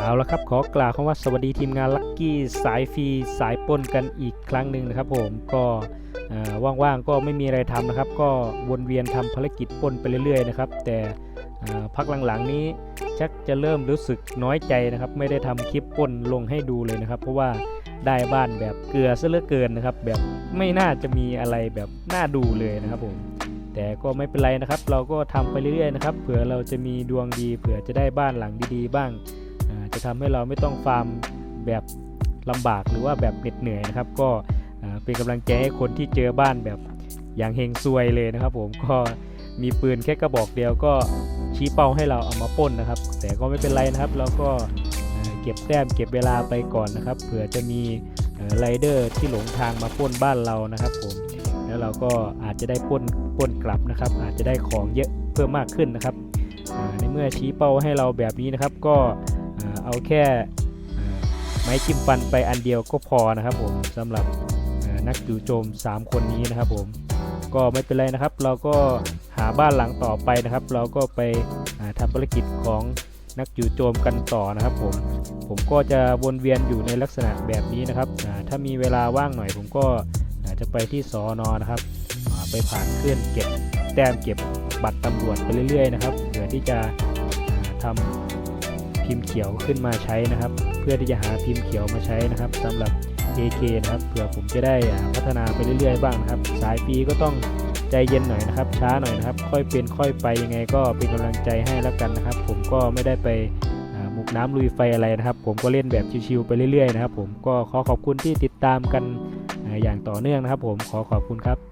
เอาละครับขอกล่าวคำว่าสวัสดีทีมงานลัคกี้สายฟรีสายปนกันอีกครั้งหนึ่งนะครับผมก็ว่างๆก็ไม่มีอะไรทำนะครับ ก็วนเวียนทำภารกิจปนไปเรื่อยๆนะครับ แต่พักหลังๆนี้ชักจะเริ่มรู้สึกน้อยใจนะครับ ไม่ได้ทำคลิปปนลงให้ดูเลยนะครับ เพราะว่าได้บ้านแบบเกลือซะเหลือเกินนะครับ แบบไม่น่าจะมีอะไรแบบน่าดูเลยนะครับผมแต่ก็ไม่เป็นไรนะครับ เราก็ทำไปเรื่อยๆนะครับเผื่อเราจะมีดวงดีเผื่อจะได้บ้านหลังดีๆ บ้าง จะทำให้เราไม่ต้องฟาร์มแบบลำบากหรือว่าแบบเหน็ดเหนื่อยนะครับ ก็เป็นกำลังใจให้คนที่เจอบ้านแบบอย่างเฮงซวยเลยนะครับ ผมก็มีปืนแค่กระบอกเดียวก็ชี้เป้าให้เราเอามาป้นนะครับ แต่ก็ไม่เป็นไรนะครับเราก็เก็บแต้มเก็บเวลาไปก่อนนะครับเผื่อจะมีไรเดอร์ที่หลงทางมาป้นบ้านเรานะครับผมแล้วเราก็อาจจะได้ป้นป้นกลับนะครับ อาจจะได้ของเยอะเพิ่มมากขึ้นนะครับในเมื่อชี้เป้าให้เราแบบนี้นะครับ ก็ เอาแค่ไม้จิ้มฟันไปอันเดียวก็พอนะครับผมสำหรับนักจู่โจม 3 คนนี้นะครับผมก็ไม่เป็นไรนะครับ เราก็หาบ้านหลังต่อไปนะครับ เราก็ไปทำภารกิจของนักจู่โจมกันต่อนะครับผมผมก็จะวนเวียนอยู่ในลักษณะแบบนี้นะครับถ้ามีเวลาว่างหน่อย ผมก็จะไปที่สอนอนะครับไปผ่านเคลื่อนเก็บแต้มเก็บบัตรตำรวจไปเรื่อยๆนะครับเพื่อที่จะทำ พิมพ์เขียวขึ้นมาใช้นะครับ เพื่อที่จะหาพิมพ์เขียวมาใช้นะครับสำหรับ AK นะครับเผื่อผมจะได้พัฒนาไปเรื่อยๆบ้างนะครับ สายปีก็ต้องใจเย็นหน่อยนะครับ ช้าหน่อยนะครับ ค่อยเป็นค่อยไปยังไงก็เป็นกำลังใจให้แล้วกันนะครับ ผมก็ไม่ได้ไปมุกน้ำลุยไฟอะไรนะครับ ผมก็เล่นแบบชิวๆไปเรื่อยๆนะครับ ผมก็ขอขอบคุณที่ติดตามกันอย่างต่อเนื่องนะครับ ผมขอขอบคุณครับ